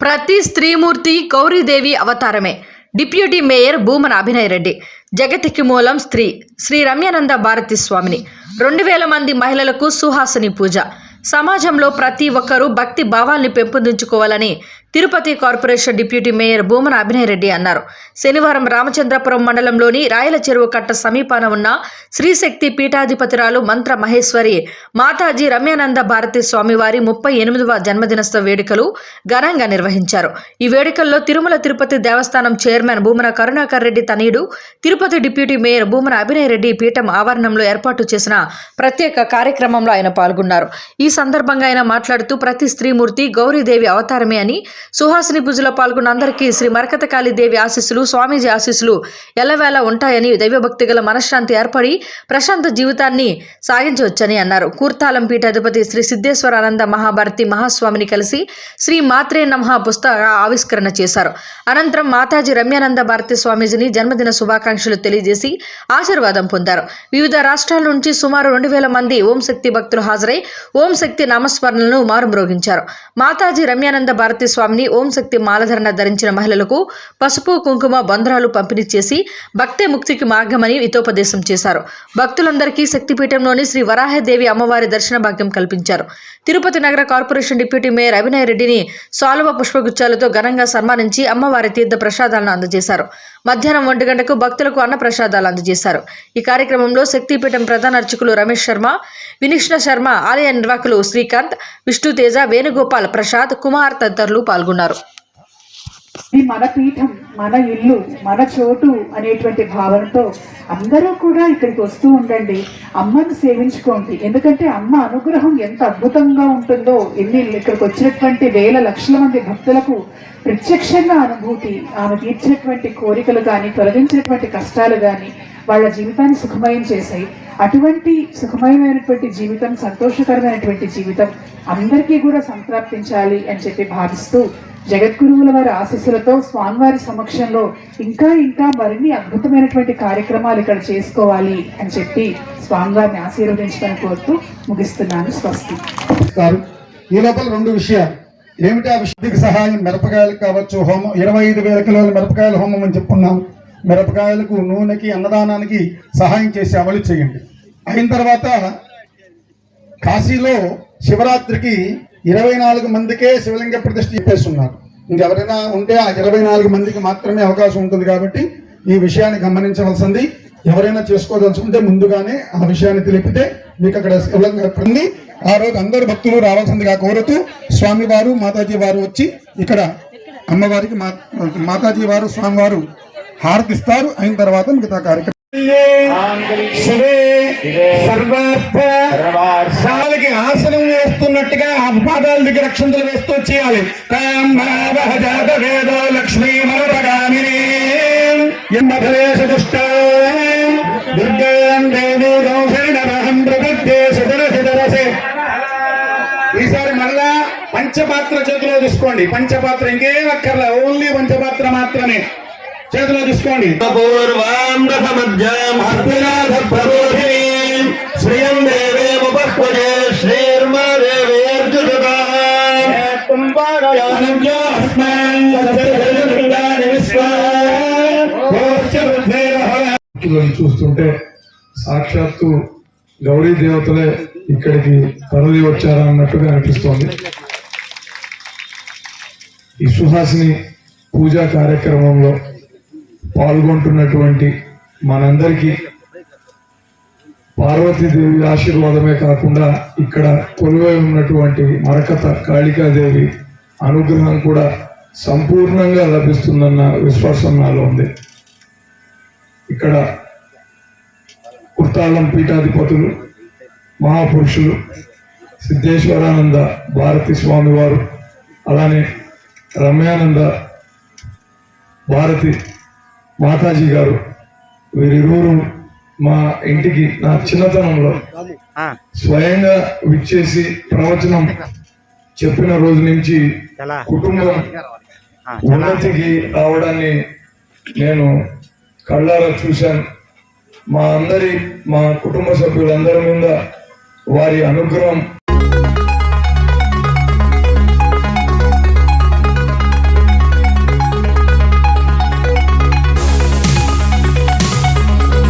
ప్రతి స్త్రీమూర్తి గౌరీదేవి అవతారమే. డిప్యూటీ మేయర్ భూమన అభినయ్ రెడ్డి జగతికి మూలం స్త్రీ. శ్రీ రమ్యానంద భారతి స్వామిని. రెండు వేల మంది మహిళలకు సుహాసిని పూజ. సమాజంలో ప్రతి ఒక్కరూ భక్తి భావాల్ని పెంపొందించుకోవాలని Tirupati corporation deputy mayor Bhumana Abhinay Reddy అన్నారు. శనివారం రామచంద్రపురం మండలంలోని రాయల చెరువు కట్ట సమీపాన ఉన్న శ్రీశక్తి పీఠాధిపతిరాలు మంత్ర మహేశ్వరి మాతాజీ రమ్యానంద భారతి స్వామివారి ముప్పై ఎనిమిదవ జన్మదినోత్సవ వేడుకలు ఘనంగా నిర్వహించారు. ఈ వేడుకల్లో తిరుమల తిరుపతి దేవస్థానం చైర్మన్ భూమన కరుణాకర్ రెడ్డి తనయుడు తిరుపతి డిప్యూటీ మేయర్ భూమన అభినయరెడ్డి పీఠం ఆవరణంలో ఏర్పాటు చేసిన ప్రత్యేక కార్యక్రమంలో ఆయన పాల్గొన్నారు. ఈ సందర్భంగా ఆయన మాట్లాడుతూ ప్రతి స్త్రీమూర్తి గౌరీదేవి అవతారమే అని సుహాసిని పూజలో పాల్గొన్న అందరికీ శ్రీ మరకతకాళి దేవి ఆశీస్సులు స్వామీజీ ఆశీస్సులు ఎల్లవేళ ఉంటాయని దైవభక్తి గల మనశ్శాంతి ఏర్పడి ప్రశాంత జీవితాన్ని సాగించవచ్చని అన్నారు. కూర్తాలం పీఠాధిపతి శ్రీ సిద్ధేశ్వరానంద మహాభారతి మహాస్వామిని కలిసి శ్రీ మాత్రే నమః పుస్తక ఆవిష్కరణ చేశారు. అనంతరం మాతాజీ రమ్యానంద భారతి స్వామీజీని జన్మదిన శుభాకాంక్షలు తెలియజేసి ఆశీర్వాదం పొందారు. వివిధ రాష్ట్రాల నుంచి సుమారు రెండు వేల మంది ఓం శక్తి భక్తులు హాజరై ఓం శక్తి నామస్మరణలను మారుమ్రోగించారు. మాతాజీ రమ్యానంద భారతి స్వామిని ఓం శక్తి మాలధరణ ధరించిన మహిళలకు పసుపు కుంకుమ బంధరాలు పంపిణీ చేసి భక్తే ముక్తికి మార్గమని హితోపదేశం చేశారు. భక్తులందరికీ శక్తిపీఠంలోని శ్రీ వరాహదేవి అమ్మవారి దర్శన భాగ్యం కల్పించారు. తిరుపతి నగర కార్పొరేషన్ డిప్యూటీ మేయర్ అభినయ్ రెడ్డిని సాలువ పుష్పగుచ్చాలతో ఘనంగా సన్మానించి అమ్మవారి తీర్థ ప్రసాదాలను అందజేశారు. మధ్యాహ్నం ఒంటి గంటకు భక్తులకు అన్న ప్రసాదాలు అందజేశారు. ఈ కార్యక్రమంలో శక్తిపీఠం ప్రధాన అర్చకులు రమేష్ శర్మ వినిష్ణ శర్మ ఆలయ నిర్వాహకులు శ్రీకాంత్ విష్ణుతేజ వేణుగోపాల్ ప్రసాద్ కుమార్ తదితరులు పాల్గొన్నారు. ఇది మన పీఠం మన ఇల్లు మన చోటు అనేటువంటి భావనతో అందరూ కూడా ఇక్కడికి వస్తూ ఉండండి. అమ్మను సేవించుకోండి. ఎందుకంటే అమ్మ అనుగ్రహం ఎంత అద్భుతంగా ఉంటుందో ఎన్ని ఇక్కడికి వచ్చినటువంటి వేల లక్షల మంది భక్తులకు ప్రత్యక్షంగా అనుభూతి ఆమె తీర్చినటువంటి కోరికలు కానీ తొలగించినటువంటి కష్టాలు కానీ వాళ్ళ జీవితాన్ని సుఖమయం చేశాయి. అటువంటి సుఖమయమైనటువంటి జీవితం సంతోషకరమైనటువంటి జీవితం అందరికీ కూడా సంప్రాప్తించాలి అని చెప్పి భావిస్తూ జగద్గురువుల వారి ఆశీస్సులతో స్వామివారి సమక్షంలో ఇంకా ఇంకా మరిన్ని అద్భుతమైనటువంటి కార్యక్రమాలు ఇక్కడ చేసుకోవాలి అని చెప్పి స్వామివారిని ఆశీర్వదించడానికి కోరుతూ ముగిస్తున్నాను. స్వస్తి. ఈ లోపల రెండు విషయాలు. ఏమిటి ఆ విషయానికి సహాయం మిరపకాయలు కావచ్చు హోమం ఇరవై ఐదు వేల కిలోల మిరపకాయల హోమం అని చెప్పుకున్నాం. మిరపకాయలకు నూనెకి అన్నదానానికి సహాయం చేసి అమలు చేయండి. అయిన తర్వాత కాశీలో శివరాత్రికి ఇరవై నాలుగు మందికే శివలింగ ప్రతిష్ఠ చేస్తున్నారు ఇంకెవరైనా ఉంటే ఆ ఇరవై నాలుగు మందికి మాత్రమే అవకాశం ఉంటుంది కాబట్టి ఈ విషయాన్ని గమనించవలసింది. ఎవరైనా చేసుకోదలుచుకుంటే ముందుగానే ఆ విషయాన్ని తెలిపితే మీకు అక్కడ శివలింగ ప్రతిని ఆ రోజు అందరు భక్తులు రావాల్సిందిగా కోరుతూ స్వామివారు మాతాజీ వారు వచ్చి ఇక్కడ అమ్మవారికి మా మాతాజీ వారు స్వామివారు హారతిస్తారు. అయిన తర్వాత మిగతా కార్యక్రమం ఆసనం వేస్తున్నట్టుగా పాదాల దగ్గర అక్షంతలు వేస్తూ చేయాలి వేద లక్ష్మీ దుష్ట దుర్గాం దేవీ సుదరసే ఈసారి మళ్ళా పంచపాత్ర చేతిలో తీసుకోండి. పంచపాత్ర ఇంకేం అక్కర్లే. ఓన్లీ పంచపాత్ర మాత్రమే. చేతిలో తీసుకోండి. పూర్వాం రథమధ్యాం హస్తినాథ ప్రబోధినీం శ్రియం దేవేముపక్వజే శ్రీర్మదేవేర్జుతాం భక్తులను చూస్తుంటే సాక్షాత్తు గౌరీ దేవతలే ఇక్కడికి తరలి వచ్చారన్నట్టుగా అనిపిస్తోంది. ఈ సుహాసిని పూజా కార్యక్రమంలో పాల్గొంటున్నటువంటి మనందరికీ పార్వతీదేవి ఆశీర్వాదమే కాకుండా ఇక్కడ కొలువై ఉన్నటువంటి మరకత కాళికాదేవి అనుగ్రహం కూడా సంపూర్ణంగా లభిస్తుందన్న విశ్వాసం నాలో ఉంది. ఇక్కడ కుర్తాళం పీఠాధిపతులు మహాపురుషులు సిద్ధేశ్వరానంద భారతి స్వామివారు అలానే రమ్యానంద భారతి మాతాజీ గారు వీరిరువురు మా ఇంటికి నా చిన్నతనంలో స్వయంగా విచ్చేసి ప్రవచనం చెప్పిన రోజు నుంచి కుటుంబం ఉన్నతికి రావడాన్ని నేను కళ్ళారా చూశాను. మా అందరి మా కుటుంబ సభ్యులందరి మీద వారి అనుగ్రహం